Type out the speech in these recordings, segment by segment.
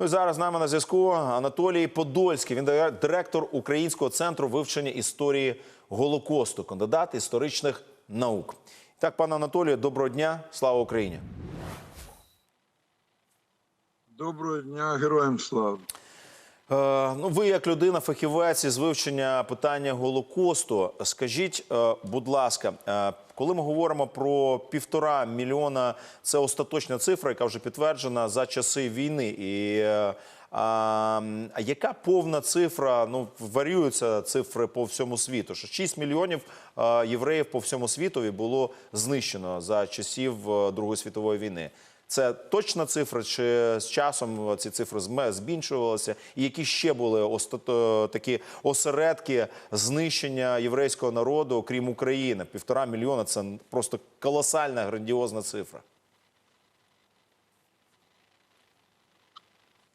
Ну і зараз з нами на зв'язку Анатолій Подольський. Він директор Українського центру вивчення історії Голокосту, кандидат історичних наук. Так, пане Анатолію, доброго дня. Слава Україні. Доброго дня, героям слава. Е, ну, ви, як людина, фахівець із вивчення питання Голокосту, скажіть, е, будь ласка, е, коли ми говоримо про півтора мільйона, це остаточна цифра, яка вже підтверджена за часи війни. І а, а яка повна цифра? Ну варіюються цифри по всьому світу. Що 6 мільйонів євреїв по всьому світові було знищено за часів Другої світової війни. Це точна цифра, чи з часом ці цифри збільшувалися? І які ще були остато такі осередки знищення єврейського народу, окрім України? Півтора мільйона це просто колосальна грандіозна цифра.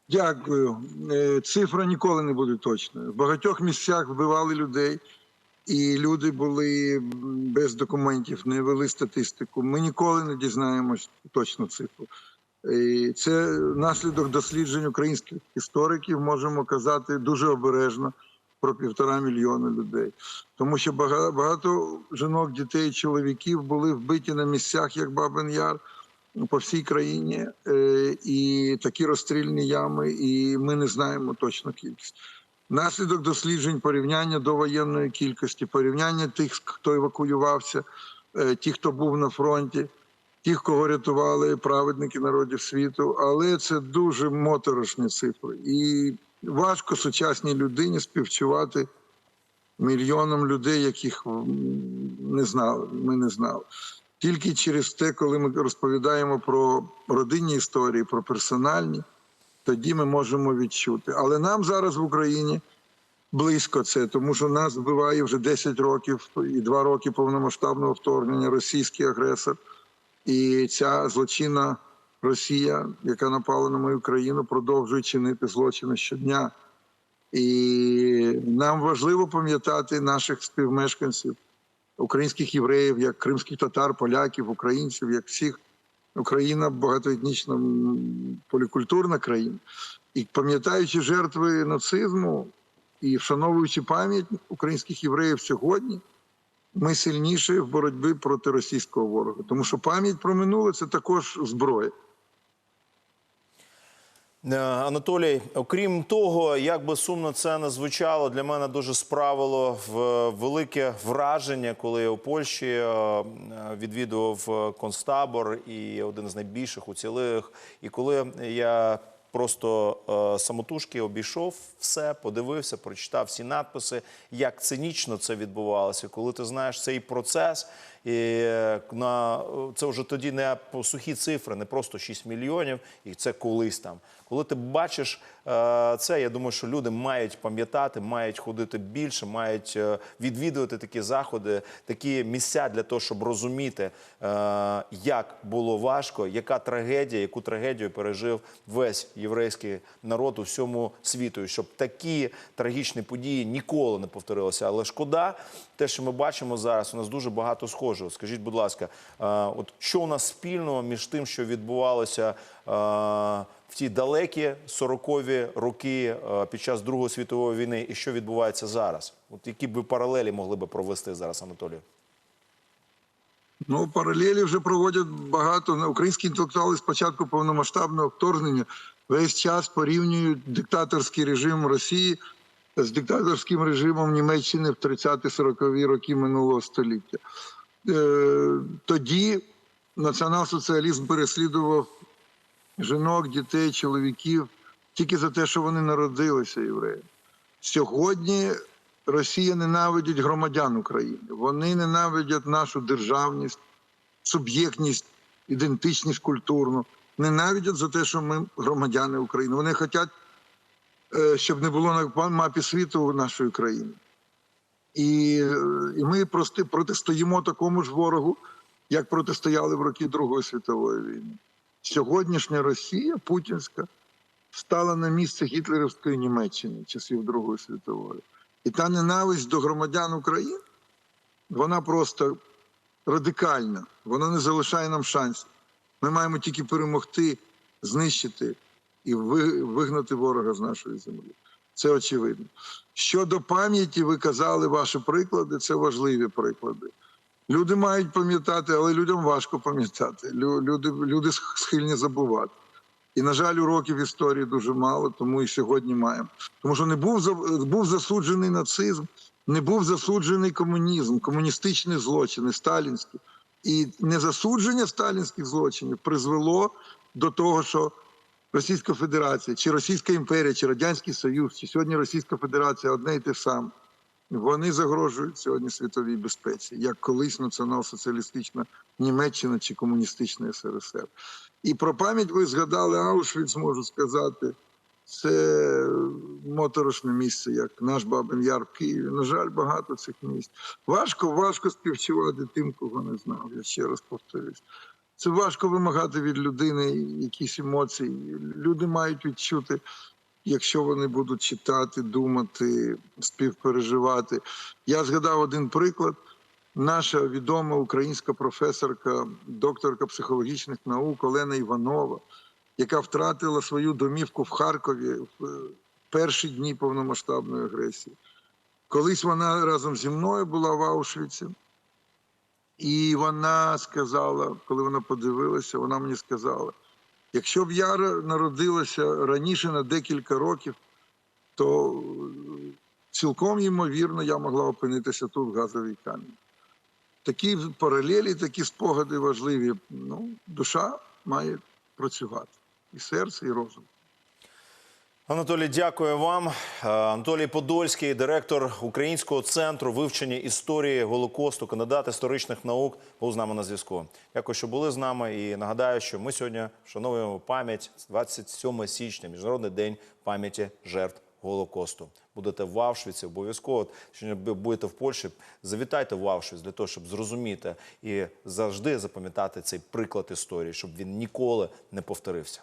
Дякую. Е, Цифра ніколи не буде точною. В багатьох місцях вбивали людей, і люди були без документів, не вели статистику. Ми ніколи не дізнаємось точну цифру. І Це наслідок досліджень українських істориків. Можемо казати дуже обережно про півтора мільйона людей, тому що бага- багато жінок, дітей, чоловіків були вбиті на місцях, як Бабин Яр. по всій країні е, і такі розстрільні ями, і ми не знаємо точну кількість. Наслідок досліджень порівняння до воєнної кількості, порівняння тих, хто евакуювався, е, ті, хто був на фронті, тих, кого рятували праведники народів світу. Але це дуже моторошні цифри. І важко сучасній людині співчувати мільйонам людей, яких не знали. Ми не знали. Тільки через те, коли ми розповідаємо про родинні історії, про персональні, тоді ми можемо відчути. Але нам зараз в Україні близько це, тому що нас вбиває вже 10 років і 2 роки повномасштабного вторгнення, російський агресор. І ця злочинна Росія, яка напала на мою країну, продовжує чинити злочини щодня. І нам важливо пам'ятати наших співмешканців, українських євреїв, як кримських татар, поляків, українців, як всіх. Україна багатоетнічна полікультурна країна. І пам'ятаючи жертви нацизму і вшановуючи пам'ять українських євреїв сьогодні, ми сильніші в боротьбі проти російського ворога. Тому що пам'ять про минуле це також зброя. Е, Анатолій, окрім того, як би сумно це не звучало, для мене дуже справило в велике враження, коли я у Польщі е, відвідував е, концтабор і один з найбільших уцілих. І коли я просто самотужки обійшов все, подивився, прочитав всі надписи, як цинічно це відбувалося, коли ти знаєш цей процес. І е, на це вже тоді не сухі цифри, не просто 6 мільйонів, і це колись там. Коли ти бачиш е, це, я думаю, що люди мають пам'ятати, мають ходити більше, мають е, відвідувати такі заходи, такі місця для того, щоб розуміти, е, як було важко, яка трагедія, яку трагедію пережив весь єврейський народ у всьому світу, і щоб такі трагічні події ніколи не повторилися. Але шкода, те, що ми бачимо зараз, у нас дуже багато схожого. Скажіть, будь ласка, е, от що у нас спільного між тим, що відбувалося е, в ті далекі 40-ві роки е, під час Другої світової війни, і що відбувається зараз? От які б ви паралелі могли би провести зараз, Анатолію? Ну, паралелі вже проводять багато. Українські інтелектуали з початку повномасштабного вторгнення весь час порівнюють диктаторський режим Росії з диктаторським режимом Німеччини в 30-40-ві роки минулого століття. Е, тоді націонал-соціалізм переслідував жінок, дітей, чоловіків тільки за те, що вони народилися євреями. Сьогодні Росія ненавидить громадян України. Вони ненавидять нашу державність, суб'єктність, ідентичність культурну. Ненавидять за те, що ми громадяни України. Вони хочуть, е, щоб не було на мапі світу нашої країни. І, е, і ми прости, протистоїмо такому ж ворогу, як протистояли в роки Другої світової війни. Сьогоднішня Росія путінська стала на місце гітлерівської Німеччини часів Другої світової. І та ненависть до громадян України, вона просто радикальна, вона не залишає нам шансів. Ми маємо тільки перемогти, знищити і вигнати ворога з нашої землі. Це очевидно. Щодо пам'яті, ви казали ваші приклади, це важливі приклади. Люди мають пам'ятати, але людям важко пам'ятати. Люди, люди схильні забувати. І, на жаль, уроків історії дуже мало, тому і сьогодні маємо. Тому що не був був засуджений нацизм, не був засуджений комунізм, комуністичні злочини, сталінські. І незасудження сталінських злочинів призвело до того, що Російська Федерація, чи Російська імперія, чи Радянський Союз, чи сьогодні Російська Федерація одне і те саме. Вони загрожують сьогодні світовій безпеці, як колись націонал-соціалістична Німеччина чи комуністична СРСР. І про пам'ять ви згадали Аушвіц, можу сказати. Це моторошне місце, як наш Бабин Яр в Києві. На жаль, багато цих місць. Важко, важко співчувати тим, кого не знав. Я ще раз повторюсь. Це важко вимагати від людини якісь емоції. Люди мають відчути, якщо вони будуть читати, думати, співпереживати. Я згадав один приклад. Наша відома українська професорка, докторка психологічних наук Олена Іванова, яка втратила свою домівку в Харкові в е, перші дні повномасштабної агресії. Колись вона разом зі мною була в Аушвіці, і вона сказала, коли вона подивилася, вона мені сказала: якщо б я народилася раніше на декілька років, то е, цілком ймовірно я могла опинитися тут в газовій камері. Такі паралелі, такі спогади важливі. Ну, душа має працювати і серце, і розум. Анатолій, дякую вам. Е, Анатолій Подольський, директор Українського центру вивчення історії Голокосту, кандидат історичних наук, був з нами на зв'язку. Дякую, що були з нами. І нагадаю, що ми сьогодні вшановуємо пам'ять 27 січня, міжнародний день пам'яті жертв Голокосту. Будете в Авшвіці, обов'язково. Якщо будете в Польщі, завітайте в Авшвіц для того, щоб зрозуміти і завжди запам'ятати цей приклад історії, щоб він ніколи не повторився.